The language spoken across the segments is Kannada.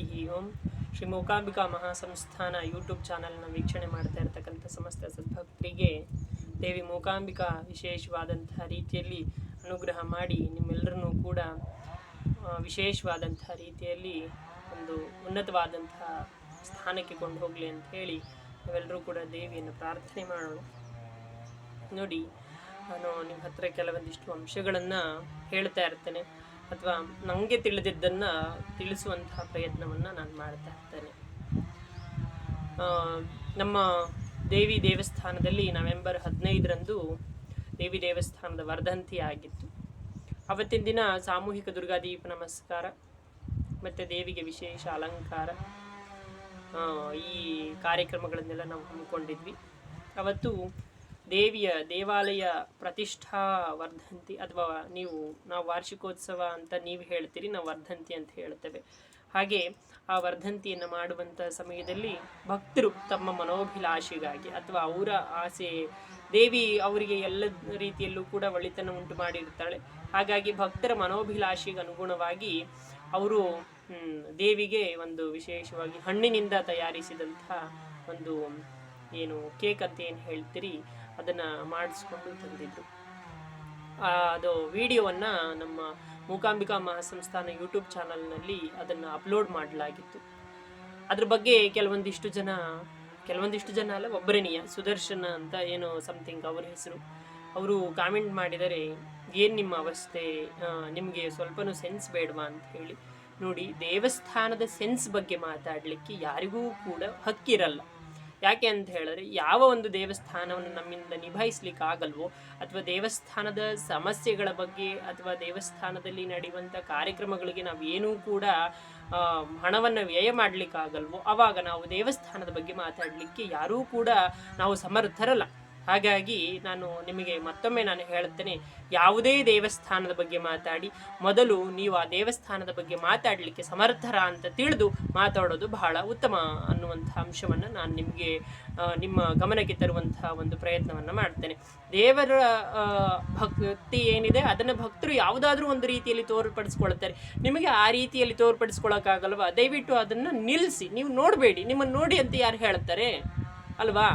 ಹರಿ ಓಂ ಶ್ರೀ ಮೂಕಾಂಬಿಕಾ ಮಹಾಸಂಸ್ಥಾನ ಯೂಟ್ಯೂಬ್ ಚಾನಲ್ನ ವೀಕ್ಷಣೆ ಮಾಡ್ತಾ ಇರ್ತಕ್ಕಂಥ ಸಮಸ್ತ ಸದ್ಭಕ್ತರಿಗೆ ದೇವಿ ಮೂಕಾಂಬಿಕಾ ವಿಶೇಷವಾದಂತಹ ರೀತಿಯಲ್ಲಿ ಅನುಗ್ರಹ ಮಾಡಿ ನಿಮ್ಮೆಲ್ಲರನ್ನೂ ಕೂಡ ವಿಶೇಷವಾದಂತಹ ರೀತಿಯಲ್ಲಿ ಒಂದು ಉನ್ನತವಾದಂತಹ ಸ್ಥಾನಕ್ಕೆ ಕೊಂಡು ಹೋಗಲಿ ಅಂತ ಹೇಳಿ ನಾವೆಲ್ಲರೂ ಕೂಡ ದೇವಿಯನ್ನು ಪ್ರಾರ್ಥನೆ ಮಾಡೋಣ. ನೋಡಿ, ನಾನು ನಿಮ್ಮ ಹತ್ರ ಕೆಲವೊಂದಿಷ್ಟು ಅಂಶಗಳನ್ನು ಹೇಳ್ತಾ ಇರ್ತೇನೆ. ಅಥವಾ ನನಗೆ ತಿಳಿದಿದ್ದನ್ನು ತಿಳಿಸುವಂತಹ ಪ್ರಯತ್ನವನ್ನು ನಾನು ಮಾಡ್ತಾ ಇರ್ತೇನೆ. ನಮ್ಮ ದೇವಿ ದೇವಸ್ಥಾನದಲ್ಲಿ ನವೆಂಬರ್ ಹದಿನೈದರಂದು ದೇವಿ ದೇವಸ್ಥಾನದ ವರ್ಧಂತಿ ಆಗಿತ್ತು. ಅವತ್ತಿನ ದಿನ ಸಾಮೂಹಿಕ ದುರ್ಗಾದೀಪ ನಮಸ್ಕಾರ, ಮತ್ತು ದೇವಿಗೆ ವಿಶೇಷ ಅಲಂಕಾರ ಈ ಕಾರ್ಯಕ್ರಮಗಳನ್ನೆಲ್ಲ ನಾವು ಹಮ್ಮಿಕೊಂಡಿದ್ವಿ. ಅವತ್ತು ದೇವಿಯ ದೇವಾಲಯ ಪ್ರತಿಷ್ಠಾ ವರ್ಧಂತಿ ಅಥವಾ ನೀವು, ನಾವು ವಾರ್ಷಿಕೋತ್ಸವ ಅಂತ ನೀವು ಹೇಳ್ತೀರಿ, ನಾವು ವರ್ಧಂತಿ ಅಂತ ಹೇಳ್ತೇವೆ ಹಾಗೆ ಆ ವರ್ಧಂತಿಯನ್ನು ಮಾಡುವಂಥ ಸಮಯದಲ್ಲಿ ಭಕ್ತರು ತಮ್ಮ ಮನೋಭಿಲಾಷೆಗಾಗಿ ಅಥವಾ ಅವರ ಆಸೆ, ದೇವಿ ಅವರಿಗೆ ಎಲ್ಲ ರೀತಿಯಲ್ಲೂ ಕೂಡ ಒಳಿತನ್ನು ಉಂಟು ಮಾಡಿರ್ತಾಳೆ ಹಾಗಾಗಿ ಭಕ್ತರ ಮನೋಭಿಲಾಷೆಗೆ ಅನುಗುಣವಾಗಿ ಅವರು ದೇವಿಗೆ ಒಂದು ವಿಶೇಷವಾಗಿ ಹಣ್ಣಿನಿಂದ ತಯಾರಿಸಿದಂಥ ಒಂದು, ಏನು, ಕೇಕ್ ಅಂತ ಏನು ಹೇಳ್ತೀರಿ? ಅದನ್ನು ಮಾಡಿಸ್ಕೊಂಡು ತಂದಿದ್ದು. ಅದು ವಿಡಿಯೋವನ್ನು ನಮ್ಮ ಮೂಕಾಂಬಿಕಾ ಮಹಾಸಂಸ್ಥಾನ ಯೂಟ್ಯೂಬ್ ಚಾನಲ್ನಲ್ಲಿ ಅದನ್ನು ಅಪ್ಲೋಡ್ ಮಾಡಲಾಗಿತ್ತು. ಅದ್ರ ಬಗ್ಗೆ ಕೆಲವೊಂದಿಷ್ಟು ಜನ ಕೆಲವೊಂದಿಷ್ಟು ಜನ ಅಲ್ಲ, ಒಬ್ಬರನಿಯ, ಸುದರ್ಶನ ಅಂತ ಏನೋ ಸಮಥಿಂಗ್ ಅವ್ರ ಹೆಸರು. ಅವರು ಕಾಮೆಂಟ್ ಮಾಡಿದರೆ, ಏನು ನಿಮ್ಮ ಅವಸ್ಥೆ? ನಿಮಗೆ ಸ್ವಲ್ಪನೂ ಸೆನ್ಸ್ ಬೇಡವಾ? ಅಂತ ಹೇಳಿ ನೋಡಿ, ದೇವಸ್ಥಾನದ ಸೆನ್ಸ್ ಬಗ್ಗೆ ಮಾತಾಡಲಿಕ್ಕೆ ಯಾರಿಗೂ ಕೂಡ ಹಕ್ಕಿರಲ್ಲ. ಯಾಕೆ ಅಂತ ಹೇಳಿದ್ರೆ ಯಾವ ಒಂದು ದೇವಸ್ಥಾನವನ್ನು ನಮ್ಮಿಂದ ನಿಭಾಯಿಸ್ಲಿಕ್ಕೆ ಆಗಲ್ವೋ ಅಥವಾ ದೇವಸ್ಥಾನದ ಸಮಸ್ಯೆಗಳ ಬಗ್ಗೆ ಅಥವಾ ದೇವಸ್ಥಾನದಲ್ಲಿ ನಡೆಯುವಂಥ ಕಾರ್ಯಕ್ರಮಗಳಿಗೆ ನಾವು ಏನೂ ಕೂಡ ಹಣವನ್ನು ವ್ಯಯ ಮಾಡಲಿಕ್ಕಾಗಲ್ವೋ ಆವಾಗ ನಾವು ದೇವಸ್ಥಾನದ ಬಗ್ಗೆ ಮಾತಾಡಲಿಕ್ಕೆ ಯಾರೂ ಕೂಡ ನಾವು ಸಮರ್ಥರಲ್ಲ. ಹಾಗಾಗಿ ನಾನು ನಿಮಗೆ ಮತ್ತೊಮ್ಮೆ ನಾನು ಹೇಳುತ್ತೇನೆ, ಯಾವುದೇ ದೇವಸ್ಥಾನದ ಬಗ್ಗೆ ಮಾತಾಡಿ, ಮೊದಲು ನೀವು ಆ ದೇವಸ್ಥಾನದ ಬಗ್ಗೆ ಮಾತಾಡಲಿಕ್ಕೆ ಸಮರ್ಥರ ಅಂತ ತಿಳಿದು ಮಾತಾಡೋದು ಬಹಳ ಉತ್ತಮ ಅನ್ನುವಂಥ ಅಂಶವನ್ನು ನಾನು ನಿಮಗೆ ನಿಮ್ಮ ಗಮನಕ್ಕೆ ತರುವಂತಹ ಒಂದು ಪ್ರಯತ್ನವನ್ನು ಮಾಡ್ತೇನೆ. ದೇವರ ಭಕ್ತಿ ಏನಿದೆ ಅದನ್ನು ಭಕ್ತರು ಯಾವುದಾದ್ರೂ ಒಂದು ರೀತಿಯಲ್ಲಿ ತೋರ್ಪಡಿಸ್ಕೊಳ್ತಾರೆ ನಿಮಗೆ ಆ ರೀತಿಯಲ್ಲಿ ತೋರ್ಪಡಿಸ್ಕೊಳಕ್ಕಾಗಲ್ವಾ ದಯವಿಟ್ಟು ಅದನ್ನು ನಿಲ್ಲಿಸಿ ನೀವು ನೋಡಬೇಡಿ, ನಿಮ್ಮನ್ನು ನೋಡಿ ಅಂತ ಯಾರು ಹೇಳ್ತಾರೆ? ಅಲ್ವಾ?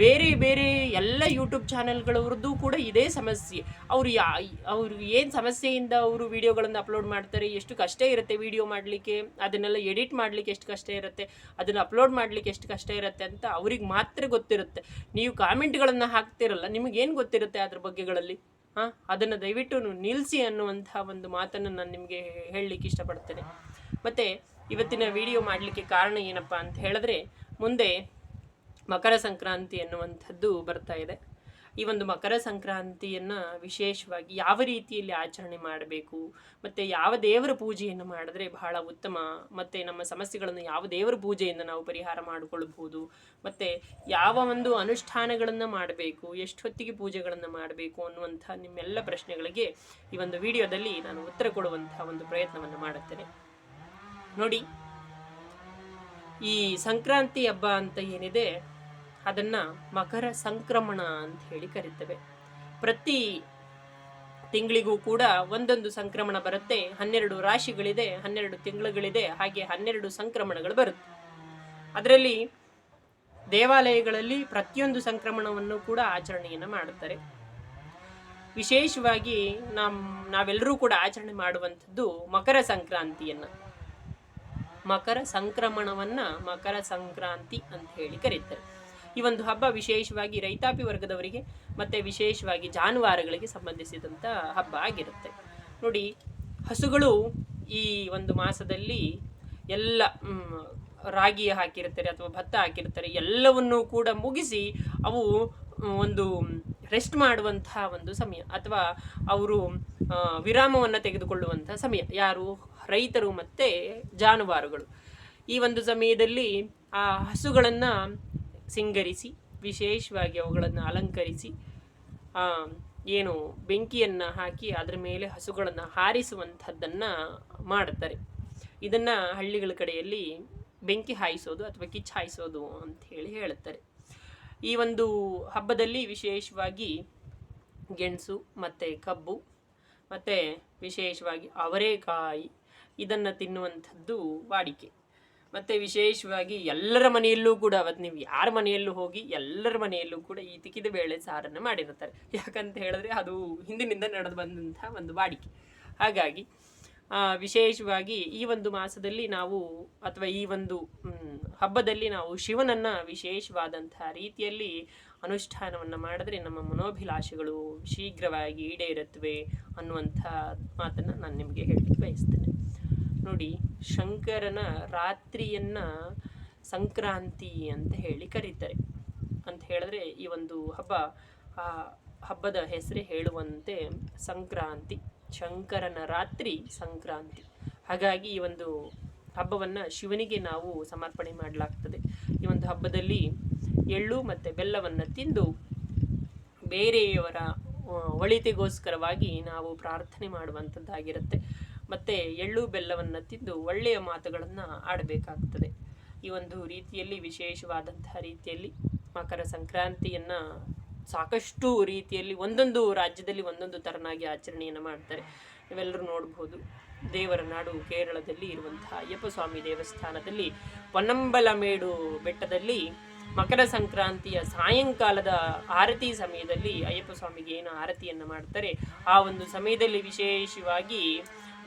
ಬೇರೆ ಬೇರೆ ಎಲ್ಲ ಯೂಟ್ಯೂಬ್ ಚಾನೆಲ್ಗಳವ್ರದ್ದು ಕೂಡ ಇದೇ ಸಮಸ್ಯೆ. ಅವರು ಯಾ, ಅವರು ಏನು ಸಮಸ್ಯೆಯಿಂದ ಅವರು ವೀಡಿಯೋಗಳನ್ನು ಅಪ್ಲೋಡ್ ಮಾಡ್ತಾರೆ, ಎಷ್ಟು ಕಷ್ಟ ಇರುತ್ತೆ ವಿಡಿಯೋ ಮಾಡಲಿಕ್ಕೆ, ಅದನ್ನೆಲ್ಲ ಎಡಿಟ್ ಮಾಡಲಿಕ್ಕೆ ಎಷ್ಟು ಕಷ್ಟ ಇರುತ್ತೆ, ಅದನ್ನು ಅಪ್ಲೋಡ್ ಮಾಡಲಿಕ್ಕೆ ಎಷ್ಟು ಕಷ್ಟ ಇರುತ್ತೆ ಅಂತ ಅವ್ರಿಗೆ ಮಾತ್ರ ಗೊತ್ತಿರುತ್ತೆ. ನೀವು ಕಾಮೆಂಟ್ಗಳನ್ನು ಹಾಕ್ತಿರಲ್ಲ ನಿಮಗೇನು ಗೊತ್ತಿರುತ್ತೆ ಅದ್ರ ಬಗ್ಗೆಗಳಲ್ಲಿ? ಹಾಂ, ಅದನ್ನು ದಯವಿಟ್ಟು ನಿಲ್ಲಿಸಿ ಅನ್ನುವಂಥ ಒಂದು ಮಾತನ್ನು ನಾನು ನಿಮಗೆ ಹೇಳಲಿಕ್ಕೆ ಇಷ್ಟಪಡ್ತೇನೆ. ಮತ್ತು, ಇವತ್ತಿನ ವಿಡಿಯೋ ಮಾಡಲಿಕ್ಕೆ ಕಾರಣ ಏನಪ್ಪ ಅಂತ ಹೇಳಿದ್ರೆ, ಮುಂದೆ ಮಕರ ಸಂಕ್ರಾಂತಿ ಎನ್ನುವಂಥದ್ದು ಬರ್ತಾ ಇದೆ. ಈ ಒಂದು ಮಕರ ಸಂಕ್ರಾಂತಿಯನ್ನು ವಿಶೇಷವಾಗಿ ಯಾವ ರೀತಿಯಲ್ಲಿ ಆಚರಣೆ ಮಾಡಬೇಕು, ಮತ್ತು ಯಾವ ದೇವರ ಪೂಜೆಯನ್ನು ಮಾಡಿದ್ರೆ ಬಹಳ ಉತ್ತಮ, ಮತ್ತು ನಮ್ಮ ಸಮಸ್ಯೆಗಳನ್ನು ಯಾವ ದೇವರ ಪೂಜೆಯಿಂದ ನಾವು ಪರಿಹಾರ ಮಾಡಿಕೊಳ್ಳಬಹುದು ಮತ್ತು ಯಾವ ಒಂದು ಅನುಷ್ಠಾನಗಳನ್ನು ಮಾಡಬೇಕು, ಎಷ್ಟು ಹೊತ್ತಿಗೆ ಪೂಜೆಗಳನ್ನು ಮಾಡಬೇಕು ಅನ್ನುವಂಥ ನಿಮ್ಮೆಲ್ಲ ಪ್ರಶ್ನೆಗಳಿಗೆ ಈ ಒಂದು ವಿಡಿಯೋದಲ್ಲಿ ನಾನು ಉತ್ತರ ಕೊಡುವಂತಹ ಒಂದು ಪ್ರಯತ್ನವನ್ನು ಮಾಡುತ್ತೇನೆ. ನೋಡಿ, ಈ ಸಂಕ್ರಾಂತಿ ಹಬ್ಬ ಅಂತ ಏನಿದೆ ಅದನ್ನ ಮಕರ ಸಂಕ್ರಮಣ ಅಂತ ಹೇಳಿ ಕರೀತೇವೆ. ಪ್ರತಿ ತಿಂಗಳಿಗೂ ಕೂಡ ಒಂದೊಂದು ಸಂಕ್ರಮಣ ಬರುತ್ತೆ. ಹನ್ನೆರಡು ರಾಶಿಗಳಿದೆ, ಹನ್ನೆರಡು ತಿಂಗಳುಗಳಿದೆ, ಹಾಗೆ ಹನ್ನೆರಡು ಸಂಕ್ರಮಣಗಳು ಬರುತ್ತೆ. ಅದರಲ್ಲಿ ದೇವಾಲಯಗಳಲ್ಲಿ ಪ್ರತಿಯೊಂದು ಸಂಕ್ರಮಣವನ್ನು ಕೂಡ ಆಚರಣೆಯನ್ನು ಮಾಡುತ್ತಾರೆ. ವಿಶೇಷವಾಗಿ ನಮ್, ನಾವೆಲ್ಲರೂ ಕೂಡ ಆಚರಣೆ ಮಾಡುವಂಥದ್ದು ಮಕರ ಸಂಕ್ರಾಂತಿಯನ್ನು. ಮಕರ ಸಂಕ್ರಮಣವನ್ನ ಮಕರ ಸಂಕ್ರಾಂತಿ ಅಂತ ಹೇಳಿ ಕರೀತಾರೆ ಈ ಒಂದು ಹಬ್ಬ ವಿಶೇಷವಾಗಿ ರೈತಾಪಿ ವರ್ಗದವರಿಗೆ ಮತ್ತೆ ವಿಶೇಷವಾಗಿ ಜಾನುವಾರುಗಳಿಗೆ ಸಂಬಂಧಿಸಿದಂಥ ಹಬ್ಬ ಆಗಿರುತ್ತೆ. ನೋಡಿ, ಹಸುಗಳು ಈ ಒಂದು ಮಾಸದಲ್ಲಿ ಎಲ್ಲ ರಾಗಿ ಹಾಕಿರ್ತಾರೆ ಅಥವಾ ಭತ್ತ ಹಾಕಿರ್ತಾರೆ, ಎಲ್ಲವನ್ನೂ ಕೂಡ ಮುಗಿಸಿ ಅವು ಒಂದು ರೆಸ್ಟ್ ಮಾಡುವಂತಹ ಒಂದು ಸಮಯ ಅಥವಾ ಅವರು ವಿರಾಮವನ್ನು ತೆಗೆದುಕೊಳ್ಳುವಂಥ ಸಮಯ. ಯಾರು? ರೈತರು ಮತ್ತು ಜಾನುವಾರುಗಳು. ಈ ಒಂದು ಸಮಯದಲ್ಲಿ ಆ ಹಸುಗಳನ್ನು ಸಿಂಗರಿಸಿ, ವಿಶೇಷವಾಗಿ ಅವುಗಳನ್ನು ಅಲಂಕರಿಸಿ ಏನು ಬೆಂಕಿಯನ್ನು ಹಾಕಿ ಅದರ ಮೇಲೆ ಹಸುಗಳನ್ನು ಹಾರಿಸುವಂಥದ್ದನ್ನು ಮಾಡುತ್ತಾರೆ. ಇದನ್ನು ಹಳ್ಳಿಗಳ ಕಡೆಯಲ್ಲಿ ಬೆಂಕಿ ಹಾಯಿಸೋದು ಅಥವಾ ಕಿಚ್ಚು ಹಾಯಿಸೋದು ಅಂತ ಹೇಳಿ ಹೇಳುತ್ತಾರೆ. ಈ ಒಂದು ಹಬ್ಬದಲ್ಲಿ ವಿಶೇಷವಾಗಿ ಗೆಣಸು, ಮತ್ತು ಕಬ್ಬು, ಮತ್ತು ವಿಶೇಷವಾಗಿ ಅವರೆಕಾಯಿ ಇದನ್ನು ತಿನ್ನುವಂಥದ್ದು ವಾಡಿಕೆ. ಮತ್ತು ವಿಶೇಷವಾಗಿ ಎಲ್ಲರ ಮನೆಯಲ್ಲೂ ಕೂಡ ಅವತ್ತು ನೀವು ಯಾರ ಮನೆಯಲ್ಲೂ ಹೋಗಿ ಎಲ್ಲರ ಮನೆಯಲ್ಲೂ ಕೂಡ ಈ ತಿಕ್ಕಿದ ಬೇಳೆ ಸಾರನ್ನು ಮಾಡಿರುತ್ತಾರೆ. ಯಾಕಂತ ಹೇಳಿದ್ರೆ ಅದು ಹಿಂದಿನಿಂದ ನಡೆದು ಬಂದಂಥ ಒಂದು ವಾಡಿಕೆ. ಹಾಗಾಗಿ ವಿಶೇಷವಾಗಿ ಈ ಒಂದು ಮಾಸದಲ್ಲಿ ನಾವು ಅಥವಾ ಈ ಒಂದು ಹಬ್ಬದಲ್ಲಿ ನಾವು ಶಿವನನ್ನು ವಿಶೇಷವಾದಂತಹ ರೀತಿಯಲ್ಲಿ ಅನುಷ್ಠಾನವನ್ನು ಮಾಡಿದ್ರೆ ನಮ್ಮ ಮನೋಭಿಲಾಷೆಗಳು ಶೀಘ್ರವಾಗಿ ಈಡೇರುತ್ತವೆ ಅನ್ನುವಂಥ ಮಾತನ್ನು ನಾನು ನಿಮಗೆ ಹೇಳಲಿಕ್ಕೆ ಬಯಸ್ತೇನೆ. ನೋಡಿ ಶಂಕರನ ರಾತ್ರಿಯನ್ನ ಸಂಕ್ರಾಂತಿ ಅಂತ ಹೇಳಿ ಕರೀತಾರೆ. ಅಂತ ಹೇಳಿದ್ರೆ ಈ ಒಂದು ಹಬ್ಬ, ಆ ಹಬ್ಬದ ಹೆಸರೇ ಹೇಳುವಂತೆ ಸಂಕ್ರಾಂತಿ, ಶಂಕರನ ರಾತ್ರಿ ಸಂಕ್ರಾಂತಿ. ಹಾಗಾಗಿ ಈ ಒಂದು ಹಬ್ಬವನ್ನು ಶಿವನಿಗೆ ನಾವು ಸಮರ್ಪಣೆ ಮಾಡಲಾಗ್ತದೆ. ಈ ಒಂದು ಹಬ್ಬದಲ್ಲಿ ಎಳ್ಳು ಮತ್ತು ಬೆಲ್ಲವನ್ನು ತಿಂದು ಬೇರೆಯವರ ಒಳಿತಿಗೋಸ್ಕರವಾಗಿ ನಾವು ಪ್ರಾರ್ಥನೆ ಮಾಡುವಂಥದ್ದಾಗಿರುತ್ತೆ ಮತ್ತು ಎಳ್ಳು ಬೆಲ್ಲವನ್ನು ತಿಂದು ಒಳ್ಳೆಯ ಮಾತುಗಳನ್ನು ಆಡಬೇಕಾಗ್ತದೆ. ಈ ಒಂದು ರೀತಿಯಲ್ಲಿ, ವಿಶೇಷವಾದಂತಹ ರೀತಿಯಲ್ಲಿ ಮಕರ ಸಂಕ್ರಾಂತಿಯನ್ನು ಸಾಕಷ್ಟು ರೀತಿಯಲ್ಲಿ ಒಂದೊಂದು ರಾಜ್ಯದಲ್ಲಿ ಒಂದೊಂದು ಥರನಾಗಿ ಆಚರಣೆಯನ್ನು ಮಾಡ್ತಾರೆ. ನೀವೆಲ್ಲರೂ ನೋಡಬಹುದು ದೇವರ ನಾಡು ಕೇರಳದಲ್ಲಿ ಇರುವಂತಹ ಅಯ್ಯಪ್ಪ ಸ್ವಾಮಿ ದೇವಸ್ಥಾನದಲ್ಲಿ ಪೊನ್ನಂಬಲಮೇಡು ಬೆಟ್ಟದಲ್ಲಿ ಮಕರ ಸಂಕ್ರಾಂತಿಯ ಸಾಯಂಕಾಲದ ಆರತಿ ಸಮಯದಲ್ಲಿ ಅಯ್ಯಪ್ಪ ಸ್ವಾಮಿಗೆ ಏನು ಆರತಿಯನ್ನು ಮಾಡ್ತಾರೆ. ಆ ಒಂದು ಸಮಯದಲ್ಲಿ ವಿಶೇಷವಾಗಿ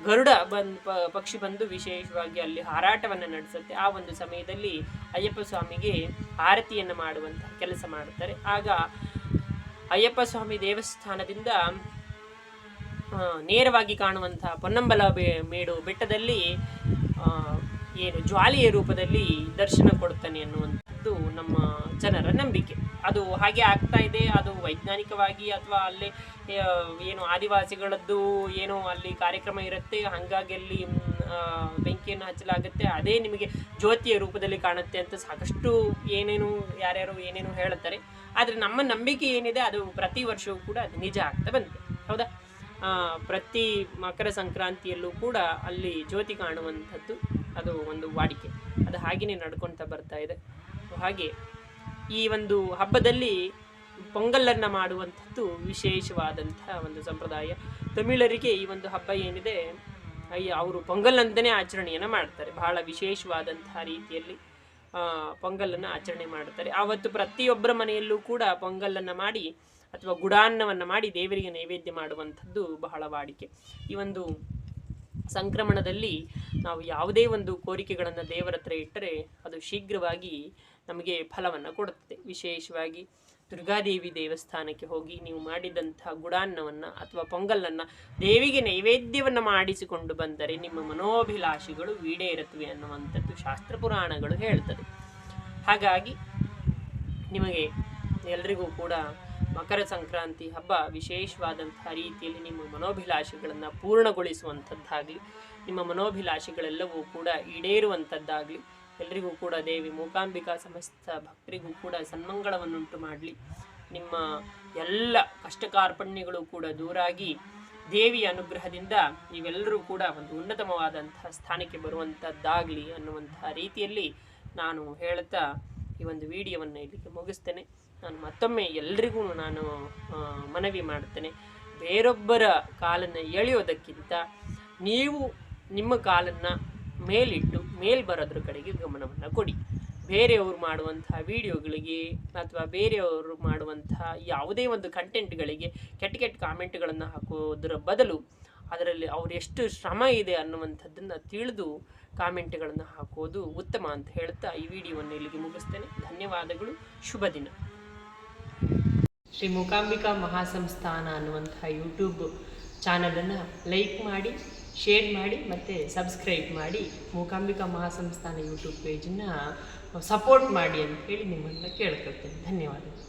ಗರುಡ ಬಂದ್ ಪಕ್ಷಿ ಬಂದು ವಿಶೇಷವಾಗಿ ಅಲ್ಲಿ ಹಾರಾಟವನ್ನು ನಡೆಸುತ್ತೆ. ಆ ಒಂದು ಸಮಯದಲ್ಲಿ ಅಯ್ಯಪ್ಪ ಸ್ವಾಮಿಗೆ ಆರತಿಯನ್ನು ಮಾಡುವಂತಹ ಕೆಲಸ ಮಾಡುತ್ತಾರೆ. ಆಗ ಅಯ್ಯಪ್ಪ ಸ್ವಾಮಿ ದೇವಸ್ಥಾನದಿಂದ ನೇರವಾಗಿ ಕಾಣುವಂತಹ ಪೊನ್ನಂಬಲ ಮೇಡು ಬೆಟ್ಟದಲ್ಲಿ ಏನು ಜ್ವಾಲೆಯ ರೂಪದಲ್ಲಿ ದರ್ಶನ ಕೊಡ್ತಾನೆ ಅನ್ನುವಂಥದ್ದು ನಮ್ಮ ಜನರ ನಂಬಿಕೆ. ಅದು ಹಾಗೆ ಆಗ್ತಾ ಇದೆ, ಅದು ವೈಜ್ಞಾನಿಕವಾಗಿ ಅಥವಾ ಅಲ್ಲಿ ಏನು ಆದಿವಾಸಿಗಳದ್ದು ಏನು ಅಲ್ಲಿ ಕಾರ್ಯಕ್ರಮ ಇರುತ್ತೆ, ಹಾಗಾಗಿ ಅಲ್ಲಿ ಬೆಂಕಿಯನ್ನು ಹಚ್ಚಲಾಗುತ್ತೆ, ಅದೇ ನಿಮಗೆ ಜ್ಯೋತಿಯ ರೂಪದಲ್ಲಿ ಕಾಣುತ್ತೆ ಅಂತ ಸಾಕಷ್ಟು ಏನೇನು, ಯಾರ್ಯಾರು ಏನೇನು ಹೇಳುತ್ತಾರೆ. ಆದರೆ ನಮ್ಮ ನಂಬಿಕೆ ಏನಿದೆ, ಅದು ಪ್ರತಿ ವರ್ಷವೂ ಕೂಡ ಅದು ನಿಜ ಆಗ್ತಾ ಬಂದಿದೆ. ಹೌದಾ? ಪ್ರತಿ ಮಕರ ಸಂಕ್ರಾಂತಿಯಲ್ಲೂ ಕೂಡ ಅಲ್ಲಿ ಜ್ಯೋತಿ ಕಾಣುವಂಥದ್ದು ಅದು ಒಂದು ವಾಡಿಕೆ. ಅದು ಹಾಗೆಯೇ ನಡ್ಕೊತಾ ಬರ್ತಾ ಇದೆ. ಹಾಗೆ ಈ ಒಂದು ಹಬ್ಬದಲ್ಲಿ ಪೊಂಗಲನ್ನು ಮಾಡುವಂಥದ್ದು ವಿಶೇಷವಾದಂಥ ಒಂದು ಸಂಪ್ರದಾಯ. ತಮಿಳರಿಗೆ ಈ ಒಂದು ಹಬ್ಬ ಏನಿದೆ ಅಯ್ಯ ಅವರು ಪೊಂಗಲ್ ಅಂತಲೇ ಆಚರಣೆಯನ್ನು ಮಾಡ್ತಾರೆ. ಬಹಳ ವಿಶೇಷವಾದಂತಹ ರೀತಿಯಲ್ಲಿ ಪೊಂಗಲನ್ನು ಆಚರಣೆ ಮಾಡ್ತಾರೆ. ಆವತ್ತು ಪ್ರತಿಯೊಬ್ಬರ ಮನೆಯಲ್ಲೂ ಕೂಡ ಪೊಂಗಲನ್ನು ಮಾಡಿ ಅಥವಾ ಗುಡಾನ್ನವನ್ನು ಮಾಡಿ ದೇವರಿಗೆ ನೈವೇದ್ಯ ಮಾಡುವಂಥದ್ದು ಬಹಳ ವಾಡಿಕೆ. ಈ ಒಂದು ಸಂಕ್ರಮಣದಲ್ಲಿ ನಾವು ಯಾವುದೇ ಒಂದು ಕೋರಿಕೆಗಳನ್ನು ದೇವರ ಹತ್ರ ಇಟ್ಟರೆ ಅದು ಶೀಘ್ರವಾಗಿ ನಮಗೆ ಫಲವನ್ನು ಕೊಡುತ್ತದೆ. ವಿಶೇಷವಾಗಿ ದುರ್ಗಾದೇವಿ ದೇವಸ್ಥಾನಕ್ಕೆ ಹೋಗಿ ನೀವು ಮಾಡಿದಂಥ ಗುಡಾನ್ನವನ್ನು ಅಥವಾ ಪೊಂಗಲನ್ನು ದೇವಿಗೆ ನೈವೇದ್ಯವನ್ನು ಮಾಡಿಸಿಕೊಂಡು ಬಂದರೆ ನಿಮ್ಮ ಮನೋಭಿಲಾಷಿಗಳು ಈಡೇರುತ್ತವೆ ಅನ್ನುವಂಥದ್ದು ಶಾಸ್ತ್ರ ಪುರಾಣಗಳು ಹೇಳ್ತದೆ. ಹಾಗಾಗಿ ನಿಮಗೆ ಎಲ್ರಿಗೂ ಕೂಡ ಮಕರ ಸಂಕ್ರಾಂತಿ ಹಬ್ಬ ವಿಶೇಷವಾದಂತಹ ರೀತಿಯಲ್ಲಿ ನಿಮ್ಮ ಮನೋಭಿಲಾಷೆಗಳನ್ನು ಪೂರ್ಣಗೊಳಿಸುವಂಥದ್ದಾಗಲಿ, ನಿಮ್ಮ ಮನೋಭಿಲಾಷೆಗಳೆಲ್ಲವೂ ಕೂಡ ಈಡೇರುವಂಥದ್ದಾಗಲಿ ಎಲ್ರಿಗೂ ಕೂಡ ದೇವಿ ಮೂಕಾಂಬಿಕಾ ಸಮಸ್ತ ಭಕ್ತರಿಗೂ ಕೂಡ ಸನ್ಮಂಗಳವನ್ನುಂಟು ಮಾಡಲಿ. ನಿಮ್ಮ ಎಲ್ಲ ಕಷ್ಟ ಕಾರ್ಪಣ್ಯಗಳು ಕೂಡ ದೂರಾಗಿ ದೇವಿಯ ಅನುಗ್ರಹದಿಂದ ನೀವೆಲ್ಲರೂ ಕೂಡ ಒಂದು ಉನ್ನತಮವಾದಂತಹ ಸ್ಥಾನಕ್ಕೆ ಬರುವಂಥದ್ದಾಗಲಿ ಅನ್ನುವಂತಹ ರೀತಿಯಲ್ಲಿ ನಾನು ಹೇಳ್ತಾ ಈ ಒಂದು ವಿಡಿಯೋವನ್ನು ಇಲ್ಲಿಗೆ ಮುಗಿಸ್ತೇನೆ. ನಾನು ಮತ್ತೊಮ್ಮೆ ಎಲ್ರಿಗೂ ನಾನು ಮನವಿ ಮಾಡ್ತೇನೆ ಬೇರೊಬ್ಬರ ಕಾಲನ್ನು ಎಳೆಯೋದಕ್ಕಿಂತ ನೀವು ನಿಮ್ಮ ಕಾಲನ್ನು ಮೇಲಿಟ್ಟು ಮೇಲ್ ಬರೋದ್ರ ಕಡೆಗೆ ಗಮನವನ್ನು ಕೊಡಿ. ಬೇರೆಯವರು ಮಾಡುವಂತಹ ವಿಡಿಯೋಗಳಿಗೆ ಅಥವಾ ಬೇರೆಯವರು ಮಾಡುವಂತಹ ಯಾವುದೇ ಒಂದು ಕಂಟೆಂಟ್ಗಳಿಗೆ ಕೆಟ್ಟ ಕೆಟ್ಟ ಕಾಮೆಂಟ್ಗಳನ್ನು ಹಾಕೋದ್ರ ಬದಲು ಅದರಲ್ಲಿ ಅವ್ರು ಎಷ್ಟು ಶ್ರಮ ಇದೆ ಅನ್ನುವಂಥದ್ದನ್ನು ತಿಳಿದು ಕಾಮೆಂಟ್ಗಳನ್ನು ಹಾಕೋದು ಉತ್ತಮ ಅಂತ ಹೇಳ್ತಾ ಈ ವಿಡಿಯೋವನ್ನು ಇಲ್ಲಿಗೆ ಮುಗಿಸ್ತೇನೆ. ಧನ್ಯವಾದಗಳು. ಶುಭ ದಿನ. ಶ್ರೀ ಮೂಕಾಂಬಿಕಾ ಮಹಾಸಂಸ್ಥಾನ ಅನ್ನುವಂಥ ಯೂಟ್ಯೂಬ್ ಚಾನಲನ್ನು ಲೈಕ್ ಮಾಡಿ ಶೇರ್ ಮಾಡಿ ಮತ್ತು ಸಬ್ಸ್ಕ್ರೈಬ್ ಮಾಡಿ ಮೂಕಾಂಬಿಕಾ ಮಹಾಸಂಸ್ಥಾನ ಯೂಟ್ಯೂಬ್ ಪೇಜನ್ನು ಸಪೋರ್ಟ್ ಮಾಡಿ ಅಂತ ಹೇಳಿ ನಿಮ್ಮನ್ನು ಕೇಳ್ಕೊಳ್ತೇನೆ. ಧನ್ಯವಾದಗಳು.